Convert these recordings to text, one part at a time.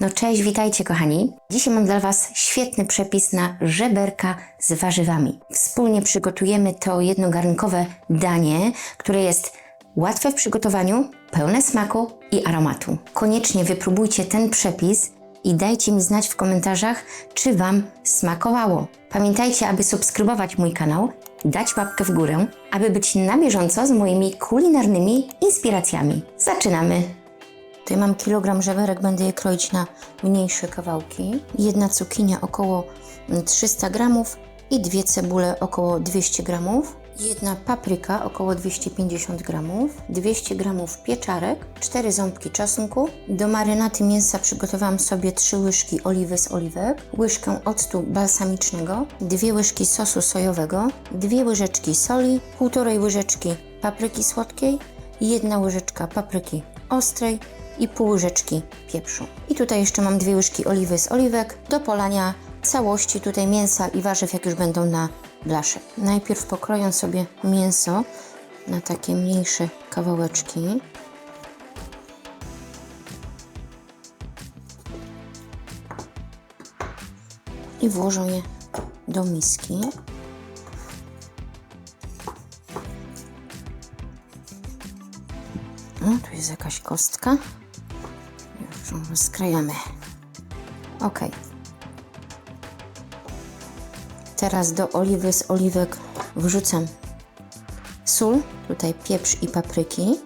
No cześć, witajcie kochani. Dzisiaj mam dla Was świetny przepis na żeberka z warzywami. Wspólnie przygotujemy to jednogarnkowe danie, które jest łatwe w przygotowaniu, pełne smaku i aromatu. Koniecznie wypróbujcie ten przepis i dajcie mi znać w komentarzach, czy Wam smakowało. Pamiętajcie, aby subskrybować mój kanał, dać łapkę w górę, aby być na bieżąco z moimi kulinarnymi inspiracjami. Zaczynamy! Tutaj mam kilogram żeberek, będę je kroić na mniejsze kawałki. Jedna cukinia około 300 gramów i dwie cebule około 200 gramów. Jedna papryka około 250 gramów, 200 gramów pieczarek, 4 ząbki czosnku. Do marynaty mięsa przygotowałam sobie 3 łyżki oliwy z oliwek, łyżkę octu balsamicznego, 2 łyżki sosu sojowego, 2 łyżeczki soli, 1,5 łyżeczki papryki słodkiej, jedna łyżeczka papryki ostrej i pół łyżeczki pieprzu. I tutaj jeszcze mam dwie łyżki oliwy z oliwek do polania całości tutaj mięsa i warzyw, jak już będą na blasze. Najpierw pokroję sobie mięso na takie mniejsze kawałeczki. I włożę je do miski. O, tu jest jakaś kostka. Rozkrajamy. Ok. Teraz do oliwy z oliwek wrzucam sól, tutaj pieprz i papryki,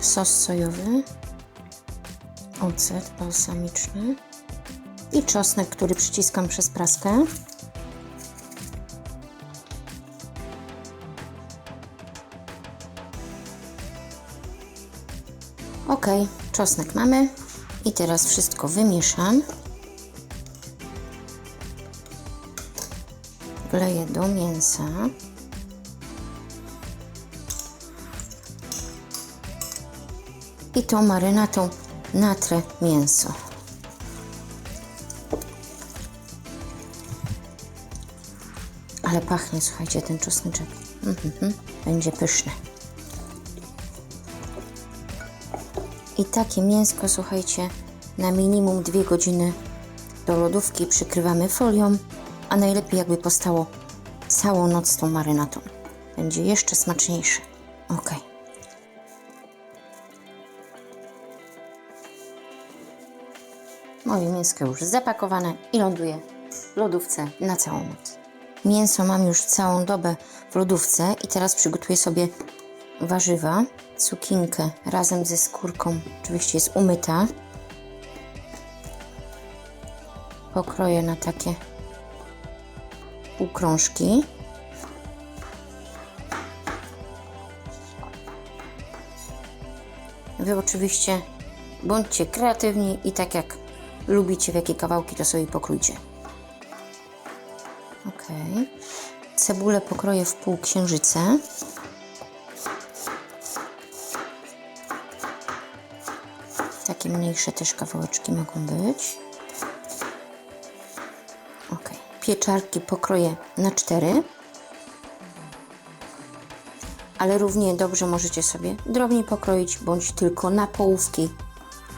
sos sojowy, ocet balsamiczny i czosnek, który przyciskam przez praskę. Ok, czosnek mamy i teraz wszystko wymieszam. Wleję do mięsa. I tą marynatą natrę mięso. Ale pachnie, słuchajcie, ten czosneczek. Mhm, będzie pyszny. I takie mięsko, słuchajcie, na minimum 2 godziny do lodówki przykrywamy folią, a najlepiej jakby postało całą noc tą marynatą. Będzie jeszcze smaczniejsze. Ok. Moje mięsko już zapakowane i ląduje w lodówce na całą noc. Mięso mam już całą dobę w lodówce i teraz przygotuję sobie warzywa, cukinkę razem ze skórką, oczywiście jest umyta. Pokroję na takie półkrążki. Wy oczywiście bądźcie kreatywni i tak jak lubicie w jakie kawałki, to sobie pokrójcie. Ok. Cebulę pokroję w pół Takie mniejsze też kawałeczki mogą być. Ok. Pieczarki pokroję na cztery. Ale równie dobrze możecie sobie drobniej pokroić, bądź tylko na połówki,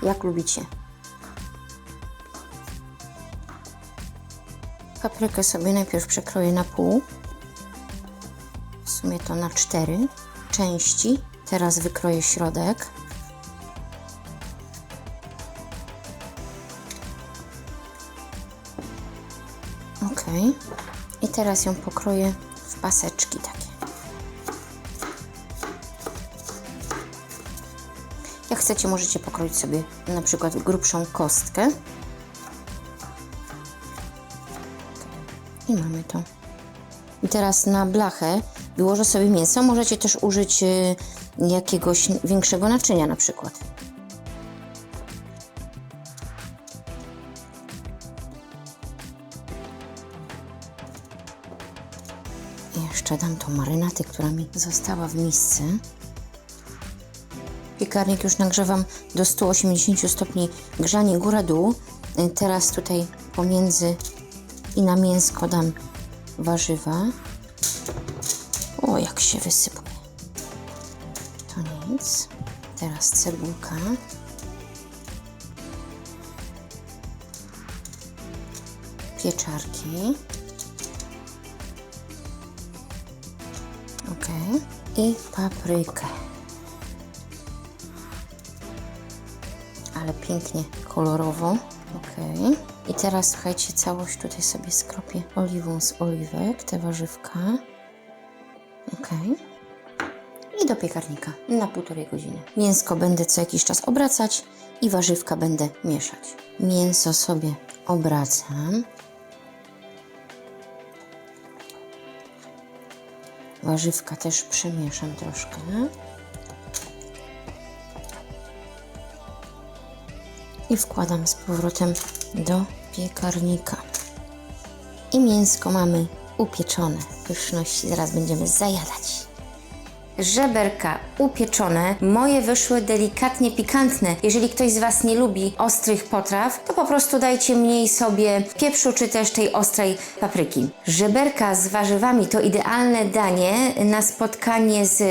jak lubicie. Paprykę sobie najpierw przekroję na pół. W sumie to na cztery części. Teraz wykroję środek. Ok. I teraz ją pokroję w paseczki takie. Jak chcecie, możecie pokroić sobie na przykład grubszą kostkę. I mamy to. I teraz na blachę wyłożę sobie mięso. Możecie też użyć y, jakiegoś większego naczynia na przykład. Jeszcze dam tą marynatę, która mi została w misce. Piekarnik już nagrzewam do 180 stopni grzanie góra-dół. Teraz tutaj pomiędzy i na mięsko dam warzywa. O, jak się wysypuje. To nic. Teraz cebulka. pieczarki. I paprykę. Ale pięknie kolorowo. Ok. I teraz słuchajcie, całość tutaj sobie skropię oliwą z oliwek, te warzywka. Ok. I do piekarnika na półtorej godziny. Mięsko będę co jakiś czas obracać i warzywka będę mieszać. Mięso sobie obracam. Warzywka też przemieszam troszkę. I wkładam z powrotem do piekarnika. I mięsko mamy upieczone. Pyszności zaraz będziemy zajadać. Żeberka upieczone, moje wyszły delikatnie pikantne. Jeżeli ktoś z Was nie lubi ostrych potraw, to po prostu dajcie mniej sobie pieprzu czy też tej ostrej papryki. Żeberka z warzywami to idealne danie na spotkanie z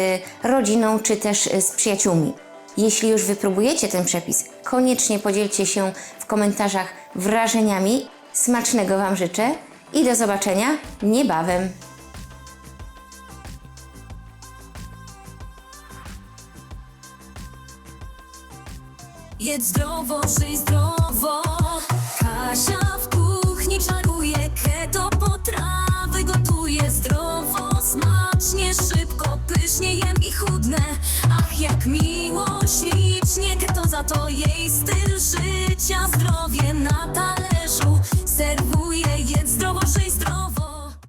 rodziną czy też z przyjaciółmi. Jeśli już wypróbujecie ten przepis, koniecznie podzielcie się w komentarzach wrażeniami. Smacznego Wam życzę i do zobaczenia niebawem. Jedz zdrowo, żyj zdrowo. Kasia w kuchni czaruje Keto potrawy gotuje Zdrowo, smacznie, szybko Pysznie jem i chudne Ach jak miło, ślicznie Keto za to jej styl życia. Zdrowie na talerzu